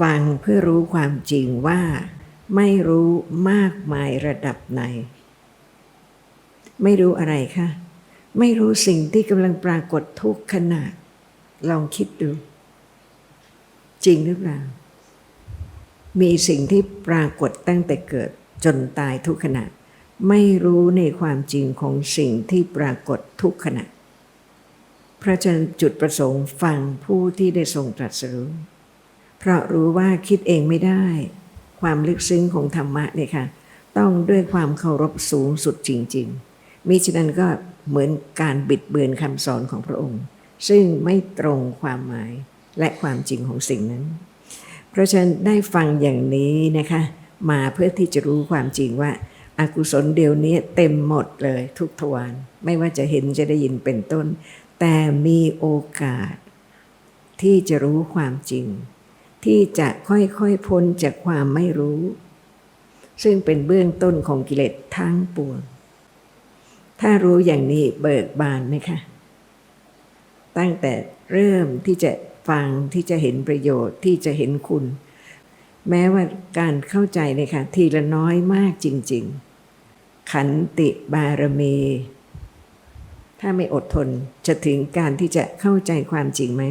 ฟังเพื่อรู้ความจริงว่า ไม่รู้มากมายระดับไหน ไม่รู้อะไรคะไม่รู้สิ่งที่กำลังปรากฏทุกขณะลองคิดดู จริงหรือเปล่า มีสิ่งที่ปรากฏตั้งแต่เกิดจนตายทุกขณะ ไม่รู้ในความจริงของสิ่งที่ปรากฏทุกขณะพระฉะนั้นจุดประสงค์ฟังผู้ที่ได้ทรงตรัสรู้ เพราะรู้ว่าคิดเองไม่ได้ ความลึกซึ้งของธรรมะเนี่ยค่ะ ต้องด้วยความเคารพสูงสุดจริง ๆ มิฉะนั้นก็เหมือนการบิดเบือนคำสอนของพระองค์ ซึ่งไม่ตรงความหมายและความจริงของสิ่งนั้น เพราะฉะนั้นได้ฟังอย่างนี้นะคะ มาเพื่อที่จะรู้ความจริงว่าอากุศลเดียวนี้เต็มหมดเลยทุกทวารไม่ว่าจะเห็นจะได้ยินเป็นต้น แต่มีโอกาสที่จะรู้ความจริง ที่จะค่อยๆพ้นจากความไม่รู้ ซึ่งเป็นเบื้องต้นของกิเลสทั้งปวง ถ้ารู้อย่างนี้เบิกบานไหมคะตั้งแต่เริ่มที่จะฟังที่จะเห็นประโยชน์ที่จะเห็นคุณ แม้ว่าการเข้าใจเนี่ยค่ะ ทีละน้อยมากจริง ๆ ขันติบารมี ถ้าไม่อดทนจะถึงการที่จะเข้าใจความจริงไหม